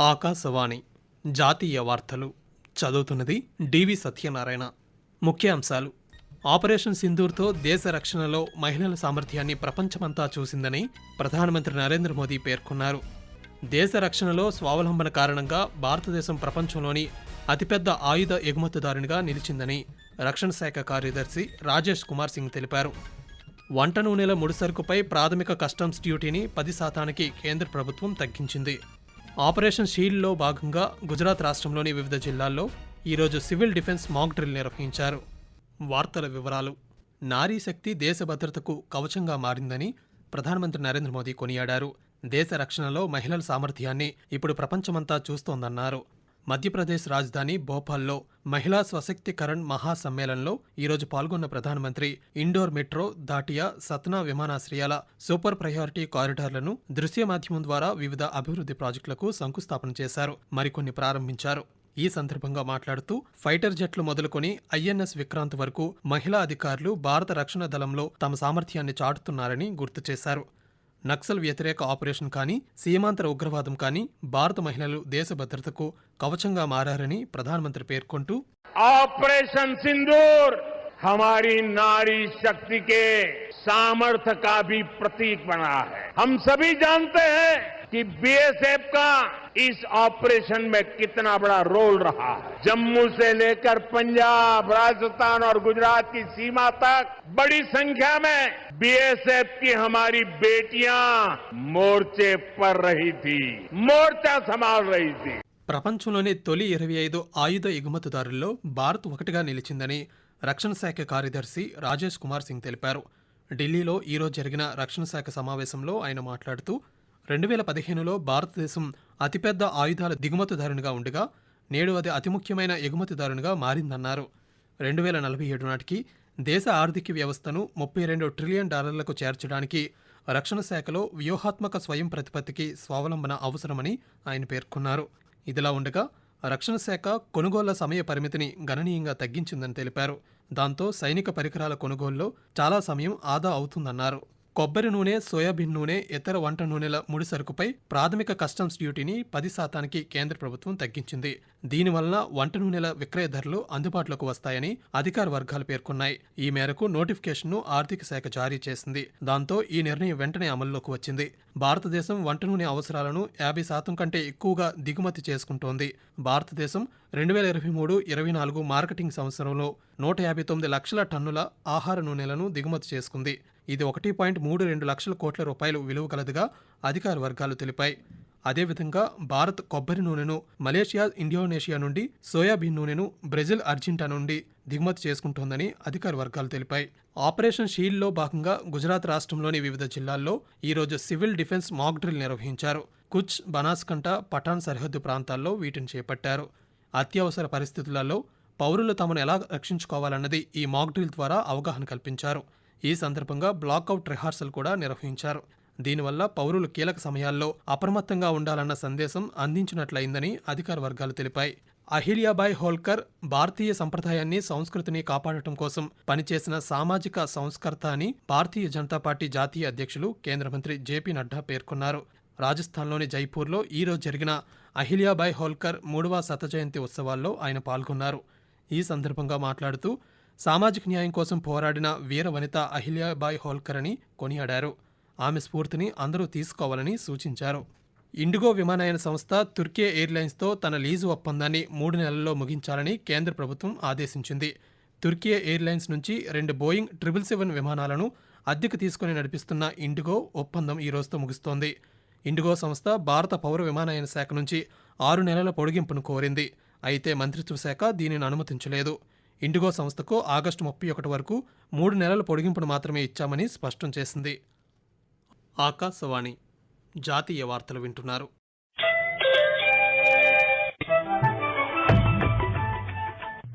ఆకాశవాణి జాతీయ వార్తలు చదువుతున్నది డివి సత్యనారాయణ. ముఖ్యాంశాలు. ఆపరేషన్ సింధూర్తో దేశ రక్షణలో మహిళల సామర్థ్యాన్ని ప్రపంచమంతా చూసిందని ప్రధానమంత్రి నరేంద్ర మోదీ పేర్కొన్నారు. దేశ రక్షణలో స్వావలంబన కారణంగా భారతదేశం ప్రపంచంలోని అతిపెద్ద ఆయుధ ఎగుమతిదారునిగా నిలిచిందని రక్షణ శాఖ కార్యదర్శి రాజేష్ కుమార్ సింగ్ తెలిపారు. వంట నూనెల ముడిసరుకుపై ప్రాథమిక కస్టమ్స్ డ్యూటీని పది శాతానికి కేంద్ర ప్రభుత్వం తగ్గించింది. ఆపరేషన్ షీల్డ్లో భాగంగా గుజరాత్ రాష్ట్రంలోని వివిధ జిల్లాల్లో ఈరోజు సివిల్ డిఫెన్స్ మాక్ డ్రిల్ నిర్వహించారు. వార్తల వివరాలు. నారీ శక్తి దేశ భద్రతకు కవచంగా మారిందని ప్రధానమంత్రి నరేంద్ర మోదీ కొనియాడారు. దేశ రక్షణలో మహిళల సామర్థ్యాన్ని ఇప్పుడు ప్రపంచమంతా చూస్తోందన్నారు. మధ్యప్రదేశ్ రాజధాని భోపాల్లో మహిళా స్వశక్తికరణ్ మహాసమ్మేళనంలో ఈరోజు పాల్గొన్న ప్రధానమంత్రి ఇండోర్ మెట్రో దాటియా సత్నా విమానాశ్రయాల సూపర్ ప్రయారిటీ కారిడార్లను దృశ్య మాధ్యమం ద్వారా వివిధ అభివృద్ధి ప్రాజెక్టులకు శంకుస్థాపన చేశారు మరికొన్ని ప్రారంభించారు. ఈ సందర్భంగా మాట్లాడుతూ ఫైటర్ జెట్లు మొదలుకొని ఐఎన్ఎస్ విక్రాంత్ వరకు మహిళా అధికారులు భారత రక్షణ దళంలో తమ సామర్థ్యాన్ని చాటుతున్నారని గుర్తు చేశారు. నక్సల్ వ్యతిరేక ఆపరేషన్ కానీ సీమాంతర ఉగ్రవాదం కానీ భారత మహిళలు దేశ భద్రతకు కవచంగా మారారని ప్రధానమంత్రి పేర్కొంటూ ऑपरेशन सिंदूर हमारी नारी शक्ति के सामर्थ्य का भी प्रतीक बना है हम सभी जानते हैं कि बीएसएफ का इस ऑपरेशन में कितना बड़ा रोल रहा है जम्मू से लेकर पंजाब राजस्थान और गुजरात की सीमा तक बड़ी संख्या में बीएसएफ की हमारी बेटियां मोर्चे पर रही थी मोर्चा संभाल रही थी ప్రపంచంలోని తొలి ఇరవై ఐదు ఆయుధ ఎగుమతిదారుల్లో భారత్ ఒకటిగా నిలిచిందని రక్షణ శాఖ కార్యదర్శి రాజేష్ కుమార్ సింగ్ తెలిపారు ఢిల్లీలో ఈరోజు జరిగిన రక్షణ శాఖ సమావేశంలో ఆయన మాట్లాడుతూ రెండు వేల పదిహేనులో భారతదేశం అతిపెద్ద ఆయుధాల దిగుమతిదారునిగా ఉండగా నేడు అది అతి ముఖ్యమైన ఎగుమతిదారునిగా మారిందన్నారు. రెండు వేల నలభై ఏడు నాటికి దేశ ఆర్థిక వ్యవస్థను ముప్పై రెండు ట్రిలియన్ డాలర్లకు చేర్చడానికి రక్షణ శాఖలో వ్యూహాత్మక స్వయం ప్రతిపత్తికి స్వావలంబన అవసరమని ఆయన పేర్కొన్నారు. ఇదిలా ఉండగా రక్షణ శాఖ కొనుగోళ్ళ సమయ పరిమితిని గణనీయంగా తగ్గించిందని తెలిపారు. దాంతో సైనిక పరికరాల కొనుగోలులో చాలా సమయం ఆదా అవుతుందన్నారు. కొబ్బరి నూనె సోయాబీన్ నూనె ఇతర వంట నూనెల ముడిసరుకుపై ప్రాథమిక కస్టమ్స్ డ్యూటీని పది శాతానికి కేంద్ర ప్రభుత్వం తగ్గించింది. దీనివలన వంట నూనెల విక్రయ ధరలు అందుబాటులోకి వస్తాయని అధికార వర్గాలు పేర్కొన్నాయి. ఈ మేరకు నోటిఫికేషన్ను ఆర్థిక శాఖ జారీ చేసింది. దాంతో ఈ నిర్ణయం వెంటనే అమల్లోకి వచ్చింది. భారతదేశం వంట నూనె అవసరాలను యాభై శాతం కంటే ఎక్కువగా దిగుమతి చేసుకుంటోంది. భారతదేశం రెండు వేల ఇరవై మూడు ఇరవై నాలుగు మార్కెటింగ్ సంవత్సరంలో నూట యాభై తొమ్మిది లక్షల టన్నుల ఆహార నూనెలను దిగుమతి చేసుకుంది. ఇది ఒకటి పాయింట్ మూడు రెండు లక్షల కోట్ల రూపాయలు విలువ కలదుగా అధికార వర్గాలు తెలిపాయి. అదేవిధంగా భారత్ కొబ్బరి నూనెను మలేషియా ఇండోనేషియా నుండి సోయాబీన్ నూనెను బ్రెజిల్ అర్జెంటా నుండి దిగుమతి చేసుకుంటోందని అధికార వర్గాలు తెలిపాయి. ఆపరేషన్ షీల్డ్లో భాగంగా గుజరాత్ రాష్ట్రంలోని వివిధ జిల్లాల్లో ఈరోజు సివిల్ డిఫెన్స్ మాక్ డ్రిల్ నిర్వహించారు. కుచ్ బనాస్కంట పఠాన్ సరిహద్దు ప్రాంతాల్లో వీటిని చేపట్టారు. అత్యవసర పరిస్థితులలో పౌరులు తమను ఎలా రక్షించుకోవాలన్నది ఈ మాక్ డ్రిల్ ద్వారా అవగాహన కల్పించారు. ఈ సందర్భంగా బ్లాక్అవుట్ రిహార్సల్ కూడా నిర్వహించారు. దీనివల్ల పౌరులు కీలక సమయాల్లో అప్రమత్తంగా ఉండాలన్న సందేశం అందించినట్లయిందని అధికార వర్గాలు తెలిపాయి. అహిల్యాబాయ్ హోల్కర్ భారతీయ సంప్రదాయాన్ని సంస్కృతిని కాపాడటం కోసం పనిచేసిన సామాజిక సంస్కర్త అని భారతీయ జనతా పార్టీ జాతీయ అధ్యక్షులు కేంద్ర మంత్రి జేపీ నడ్డా పేర్కొన్నారు. రాజస్థాన్లోని జైపూర్లో ఈరోజు జరిగిన అహిల్యాబాయ్ హోల్కర్ మూడవ శత జయంతి ఉత్సవాల్లో ఆయన పాల్గొన్నారు. ఈ సందర్భంగా మాట్లాడుతూ సామాజిక న్యాయం కోసం పోరాడిన వీర వనిత అహిల్యాబాయ్ హోల్కర్ అని కొనియాడారు. ఆమె స్ఫూర్తిని అందరూ తీసుకోవాలని సూచించారు. ఇండిగో విమానయాన సంస్థ తుర్కీ ఎయిర్లైన్స్తో తన లీజు ఒప్పందాన్ని మూడు నెలల్లో ముగించాలని కేంద్ర ప్రభుత్వం ఆదేశించింది. తుర్కీ ఎయిర్లైన్స్ నుంచి రెండు బోయింగ్ ట్రిపుల్ సెవెన్ విమానాలను అద్దెకు తీసుకుని నడిపిస్తున్న ఇండిగో ఒప్పందం ఈ రోజుతో ముగుస్తోంది. ఇండిగో సంస్థ భారత పౌర విమానయాన శాఖ నుంచి ఆరు నెలల పొడిగింపును కోరింది. అయితే మంత్రిత్వ శాఖ దీనిని అనుమతించలేదు. ఇండిగో సంస్థకు ఆగస్టు ముప్పై ఒకటి వరకు మూడు నెలల పొడిగింపును మాత్రమే ఇచ్చామని స్పష్టం చేసింది. ఆకాశవాణి జాతీయ వార్తలు వింటున్నారు.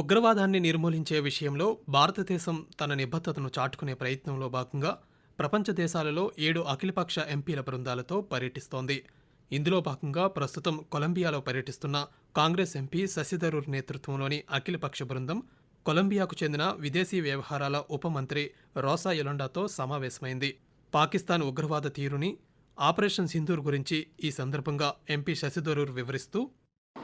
ఉగ్రవాదాన్ని నిర్మూలించే విషయంలో భారతదేశం తన నిబద్ధతను చాటుకునే ప్రయత్నంలో భాగంగా ప్రపంచ దేశాలలో ఏడు అఖిలపక్ష ఎంపీల బృందాలతో పర్యటిస్తోంది. ఇందులో భాగంగా ప్రస్తుతం కొలంబియాలో పర్యటిస్తున్న కాంగ్రెస్ ఎంపీ శశిధరూర్ నేతృత్వంలోని అఖిలపక్ష బృందం కొలంబియాకు చెందిన విదేశీ వ్యవహారాల ఉప మంత్రి రోసా ఎలొండాతో సమావేశమైంది. పాకిస్తాన్ ఉగ్రవాద తీరుని ఆపరేషన్ సింధూర్ గురించి ఈ సందర్భంగా ఎంపీ శశిధరూర్ వివరిస్తూ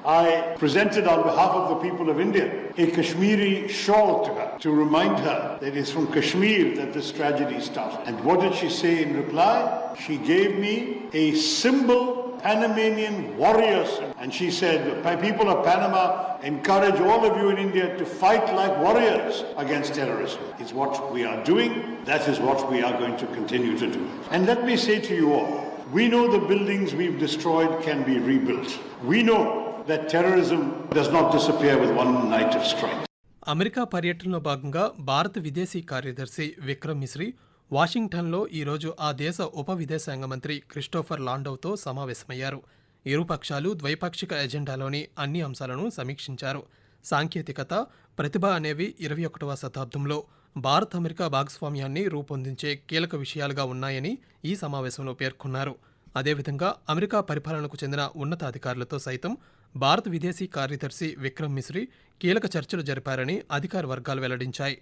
I presented on behalf of the people of India a Kashmiri shawl to her to remind her that it is from Kashmir that this tragedy started. And what did she say in reply? She gave me a symbol, Panamanian warrior symbol. And she said, "Pa- people of Panama encourage all of you in India to fight like warriors against terrorism. It's what we are doing. That is what we are going to continue to do. And let me say to you all, we know the buildings we've destroyed can be rebuilt. We know that terrorism does not disappear with one night of strike. America పర్యటనలో భాగంగా భారత విదేశీ కార్యదర్శి విక్రమ్ మిశ్రీ వాషింగ్టన్లో ఈరోజు ఆ దేశ ఉప విదేశాంగ మంత్రి క్రిస్టోఫర్ లాండోతో సమావేశమయ్యారు. ఇరు పక్షాలు ద్వైపాక్షిక ఎజెండాలోని అన్ని అంశాలను సమీక్షించారు. సాంకేతికత ప్రతిభ అనేవి ఇరవై ఒకటవ శతాబ్దంలో భారత్ అమెరికా భాగస్వామ్యాన్ని రూపొందించే కీలక విషయాలుగా ఉన్నాయని ఈ సమావేశంలో పేర్కొన్నారు. అదేవిధంగా అమెరికా పరిపాలనకు చెందిన ఉన్నతాధికారులతో సైతం భారత విదేశీ కార్యదర్శి విక్రమ్ మిశ్రీ కీలక చర్చలు జరిపారని అధికార వర్గాలు వెల్లడించాయి.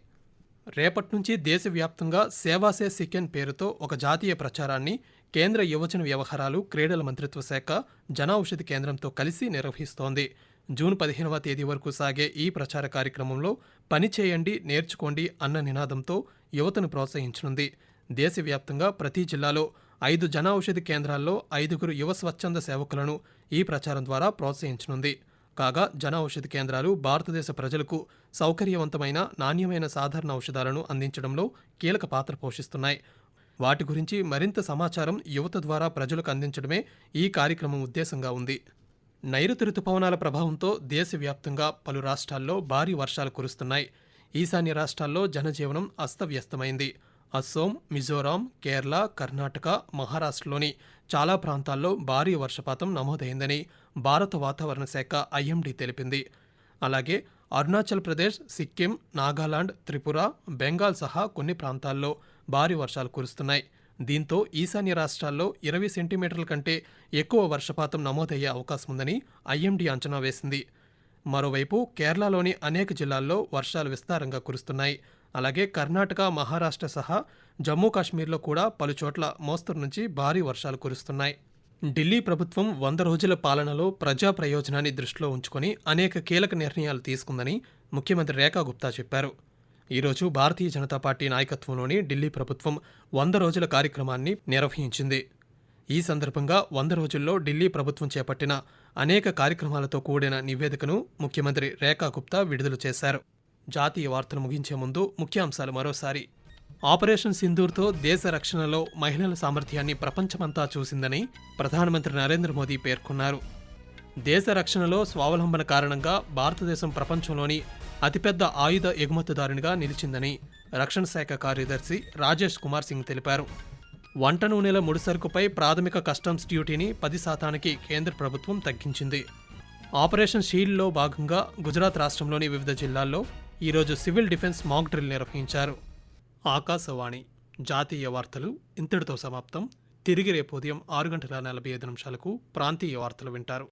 రేపటి నుంచి దేశవ్యాప్తంగా సేవాసే సికెన్ పేరుతో ఒక జాతీయ ప్రచారాన్ని కేంద్ర యువజన వ్యవహారాలు క్రీడల మంత్రిత్వ శాఖ జనౌషధి కేంద్రంతో కలిసి నిర్వహిస్తోంది. జూన్ పదిహేనవ తేదీ వరకు సాగే ఈ ప్రచార కార్యక్రమంలో పని చేయండి నేర్చుకోండి అన్న నినాదంతో యువతను ప్రోత్సహించనుంది. దేశవ్యాప్తంగా ప్రతి జిల్లాలో ఐదు జనౌషధి కేంద్రాల్లో ఐదుగురు యువ స్వచ్ఛంద సేవకులను ఈ ప్రచారం ద్వారా ప్రోత్సహించనుంది. కాగా జన ఔషధ కేంద్రాలు భారతదేశ ప్రజలకు సౌకర్యవంతమైన నాణ్యమైన సాధారణ ఔషధాలను అందించడంలో కీలక పాత్ర పోషిస్తున్నాయి. వాటి గురించి మరింత సమాచారం యువత ద్వారా ప్రజలకు అందించడమే ఈ కార్యక్రమం ఉద్దేశంగా ఉంది. నైరుతి రుతుపవనాల ప్రభావంతో దేశవ్యాప్తంగా పలు రాష్ట్రాల్లో భారీ వర్షాలు కురుస్తున్నాయి. ఈశాన్య రాష్ట్రాల్లో జనజీవనం అస్తవ్యస్తమైంది. అస్సోం మిజోరాం కేరళ కర్ణాటక మహారాష్ట్రలోని చాలా ప్రాంతాల్లో భారీ వర్షపాతం నమోదైందని భారత వాతావరణ శాఖ ఐఎండీ తెలిపింది. అలాగే అరుణాచల్ ప్రదేశ్ సిక్కిం నాగాలాండ్ త్రిపుర బెంగాల్ సహా కొన్ని ప్రాంతాల్లో భారీ వర్షాలు కురుస్తున్నాయి. దీంతో ఈశాన్య రాష్ట్రాల్లో ఇరవై సెంటీమీటర్ల కంటే ఎక్కువ వర్షపాతం నమోదయ్యే అవకాశం ఉందని ఐఎండీ అంచనా వేసింది. మరోవైపు కేరళలోని అనేక జిల్లాల్లో వర్షాలు విస్తారంగా కురుస్తున్నాయి. అలాగే కర్ణాటక మహారాష్ట్ర సహా జమ్మూ కాశ్మీర్లో కూడా పలుచోట్ల మోస్తరు నుంచి భారీ వర్షాలు కురుస్తున్నాయి. ఢిల్లీ ప్రభుత్వం వంద రోజుల పాలనలో ప్రజా ప్రయోజనాన్ని దృష్టిలో ఉంచుకొని అనేక కీలక నిర్ణయాలు తీసుకుందని ముఖ్యమంత్రి రేఖా గుప్తా చెప్పారు. ఈరోజు భారతీయ జనతా పార్టీ నాయకత్వంలోని ఢిల్లీ ప్రభుత్వం వంద రోజుల కార్యక్రమాన్ని నిర్వహించింది. ఈ సందర్భంగా వంద రోజుల్లో ఢిల్లీ ప్రభుత్వం చేపట్టిన అనేక కార్యక్రమాలతో కూడిన నివేదికను ముఖ్యమంత్రి రేఖా గుప్తా విడుదల చేశారు. జాతీయ వార్తలు ముగించే ముందు ముఖ్యాంశాలు మరోసారి. ఆపరేషన్ సింధూర్తో దేశ రక్షణలో మహిళల సామర్థ్యాన్ని ప్రపంచమంతా చూసిందని ప్రధానమంత్రి నరేంద్ర మోదీ పేర్కొన్నారు. దేశ రక్షణలో స్వావలంబన కారణంగా భారతదేశం ప్రపంచంలోని అతిపెద్ద ఆయుధ ఎగుమతిదారునిగా నిలిచిందని రక్షణ శాఖ కార్యదర్శి రాజేష్ కుమార్ సింగ్ తెలిపారు. వంట నూనెల ముడిసరుకుపై ప్రాథమిక కస్టమ్స్ డ్యూటీని పది శాతానికి కేంద్ర ప్రభుత్వం తగ్గించింది. ఆపరేషన్ షీల్డ్లో భాగంగా గుజరాత్ రాష్ట్రంలోని వివిధ జిల్లాల్లో ఈరోజు సివిల్ డిఫెన్స్ మాక్ డ్రిల్ నిర్వహించారు. ఆకాశవాణి జాతీయ వార్తలు ఇంతటితో సమాప్తం. తిరిగి రేపు ఉదయం ఆరు గంటల నలభై ఐదు నిమిషాలకు ప్రాంతీయ వార్తలు వింటారు.